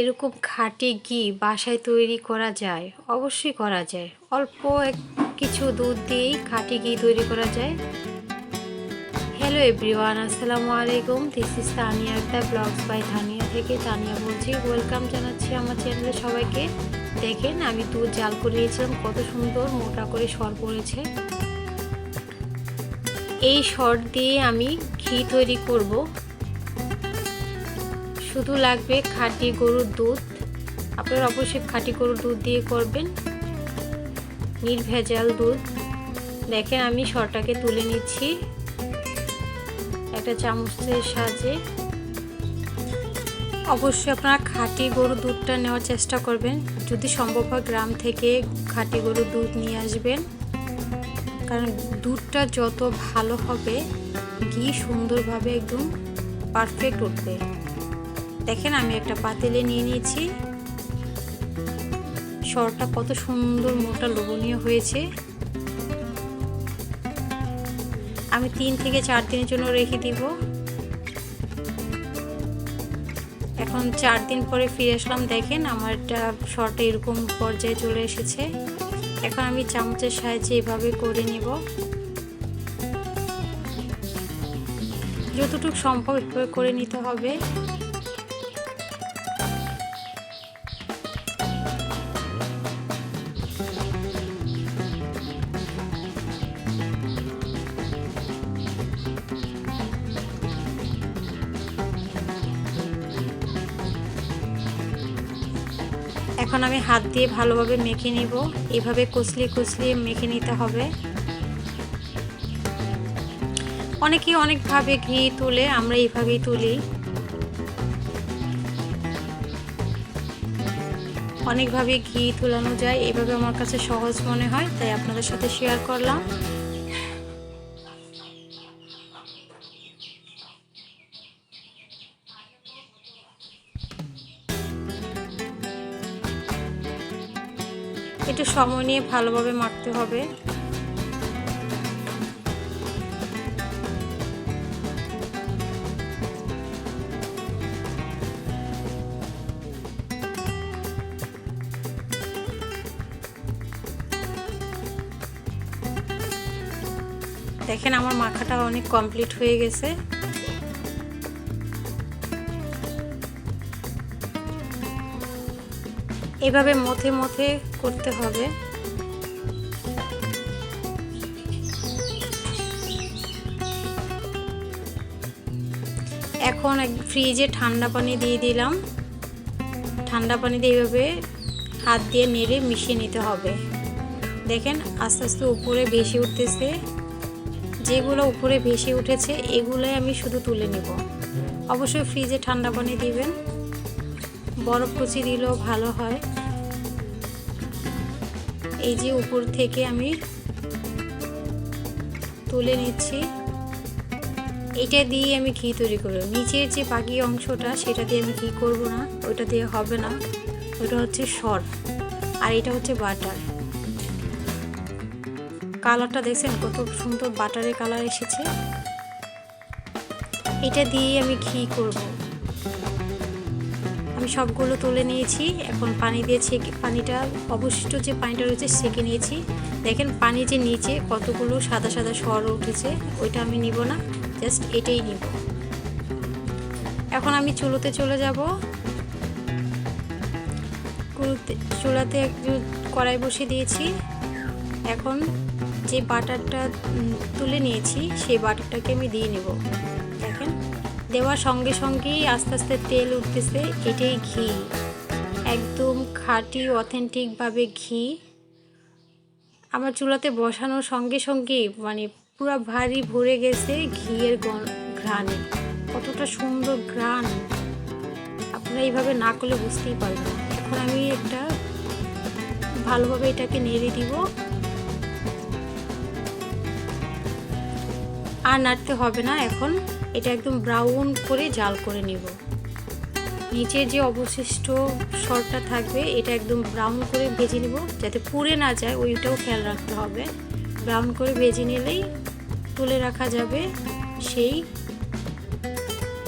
এরকম খাঁটি ঘি বাসায় তৈরি করা যায়, অবশ্যই করা যায়। অল্প এক কিছু দুধ দিয়েই খাঁটি ঘি তৈরি করা যায়। হ্যালো এভরিওয়ান আসসালামু আলাইকুম। দিস ইস তানিয়া একটা ব্লগস বাই তানিয়া থেকে তানিয়া বলছি। ওয়েলকাম জানাচ্ছি আমার চ্যানেলে সবাইকে। দেখেন, আমি দুধ জাল করিয়েছিলাম কত সুন্দর মোটা করে সর পড়েছে। এই সর দিয়ে আমি ঘি তৈরি করব। শুধু লাগবে খাঁটি গরুর দুধ। আপনারা অবশ্যই খাঁটি গরুর দুধ দিয়ে করবেন। নির্ভেজাল দুধ। দেখেন আমি সরটাকে তুলে নিচ্ছি। একটা চামচের সাহায্যে। অবশ্যই আপনারা খাঁটি গরুর দুধটা নেওয়ার চেষ্টা করবেন। যদি সম্ভব হয় গ্রাম থেকে খাঁটি গরুর দুধ নিয়ে আসবেন। কারণ দুধটা যত ভালো হবে, ঘি সুন্দরভাবে একদম পারফেক্ট উঠবে। দেখেন, আমি একটা পাতিলে নিয়ে নিয়েছি। সরটা কত সুন্দর, মোটা, লোভনীয় হয়েছে। আমি তিন থেকে চার দিনের জন্য রেখে দিব। এখন চার দিন পরে ফিরে আসলাম, দেখেন, আমার একটা শর্টে এরকম পর্যায়ে চলে এসেছে। এখন আমি চামচের সাহায্যে এভাবে করে নিব। যতটুকু সম্ভব করে নিতে হবে। এখন আমি হাত দিয়ে ভালোভাবে মেখে নিব। এভাবে কুচলিয়ে কুচলিয়ে মেখে নিতে হবে। অনেকে অনেকভাবে ঘি তুলে আমরা এইভাবেই তুলি। অনেকভাবে ঘি তুলানো যায়। এভাবে আমার কাছে সহজ মনে হয়, তাই আপনাদের সাথে শেয়ার করলাম। একটু সময় নিয়ে ভালোভাবে মাখতে হবে। দেখেন আমার মাখাটা অনেক কমপ্লিট হয়ে গেছে। এভাবে মথে মথে করতে হবে। এখন ফ্রিজে ঠান্ডা পানি দিয়ে দিলাম। ঠান্ডা পানি দিয়ে এভাবে হাত দিয়ে নেড়ে মিশিয়ে নিতে হবে। দেখেন আস্তে আস্তে উপরে বেশি উঠতেছে। যেগুলো উপরে ভেসে উঠেছে, এগুলোই আমি শুধু তুলে নেব। অবশ্যই ফ্রিজে ঠান্ডা পানি দিবেন। বরফ কুচি দিলেও ভালো হয়। এই যে উপর থেকে আমি তুলে নিচ্ছি। এটা দিয়ে আমি ঘি তৈরি করব। নিচের যে বাকি অংশটা, সেটা দিয়ে আমি ঘি করব না, ওটা দিয়ে হবে না। ওটা হচ্ছে সর আর এটা হচ্ছে বাটার। কালারটা দেখছেন, কত সুন্দর বাটারের কালার এসেছে। এটা দিয়ে আমি ঘি করব। আমি সবগুলো তুলে নিয়েছি। এখন পানি দিয়ে ছেঁকে, পানিটা, অবশিষ্ট যে পানিটা রয়েছে সেঁকে নিয়েছি। দেখেন পানি যে নিচে কতগুলো সাদা সাদা সর উঠেছে, ওইটা আমি নিব না, জাস্ট এটাই নিব। এখন আমি চুলোতে চলে যাব। চুলাতে কড়াই বসিয়ে দিয়েছি। এখন যে বাটারটা তুলে নিয়েছি, সেই বাটারটাকে আমি দিয়ে নেব। দেওয়ার সঙ্গে সঙ্গেই আস্তে আস্তে তেল উঠতেছে, এটাই ঘি। একদম খাঁটি অথেন্টিকভাবে ঘি। আমার চুলাতে বসানোর সঙ্গে সঙ্গেই মানে পুরো ভারী ভরে গেছে ঘিয়ের ঘ্রাণে। কতটা সুন্দর ঘ্রাণ। আপনারা এইভাবে না করলে বুঝতেই পারবেন এখন আমি একটা ভালোভাবে এটাকে নেড়ে দিব। আর নাড়তে হবে না এখন। এটা একদম ব্রাউন করে জাল করে নিব। নিচে যে অবশিষ্ট সরটা থাকবে, এটা একদম ব্রাউন করে ভেজে নিব যাতে পুড়ে না যায়, ওইটাও খেয়াল রাখতে হবে। ব্রাউন করে ভেজে নিলেই তুলে রাখা যাবে সেই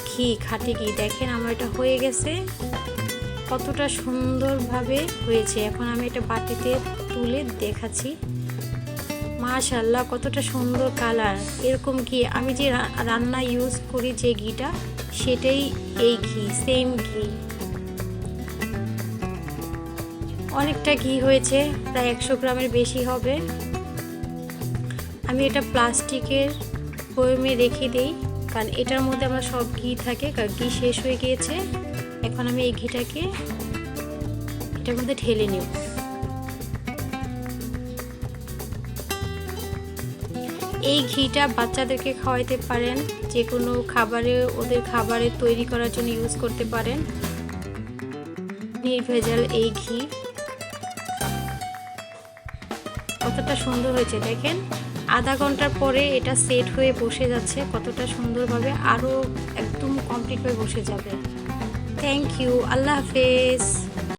ঘি, খাঁটি ঘি। দেখেন আমার এটা হয়ে গেছে, কতটা সুন্দরভাবে হয়েছে। এখন আমি এটা বাটিতে তুলে দেখাচ্ছি। মাশাল্লাহ কতটা সুন্দর কালার। এরকম ঘি আমি যে রান্না ইউজ করি যে ঘিটা, সেটাই এই ঘি সেম ঘি। অনেকটা ঘি হয়েছে, প্রায় একশো গ্রামের বেশি হবে। আমি এটা প্লাস্টিকের বয়মে রেখে দিই, কারণ এটার মধ্যে আমার সব ঘি থাকে, কারণ ঘি শেষ হয়ে গিয়েছে। এখন আমি এই ঘিটাকে এটার মধ্যে ঢেলে নেব। এই ঘিটা বাচ্চাদেরকে খাওয়াইতে পারেন যে কোনো খাবারে ওদের খাবারে তৈরি করার জন্য ইউজ করতে পারেন। নির্ভেজাল এই ঘি। কতটা সুন্দর হয়েছে, দেখেন? আধা ঘণ্টার পরে এটা সেট হয়ে বসে যাচ্ছে, কতটা সুন্দরভাবে আরও একদম কমপ্লিট হয়ে বসে যাবে। থ্যাংক ইউ আল্লাহ হাফেজ।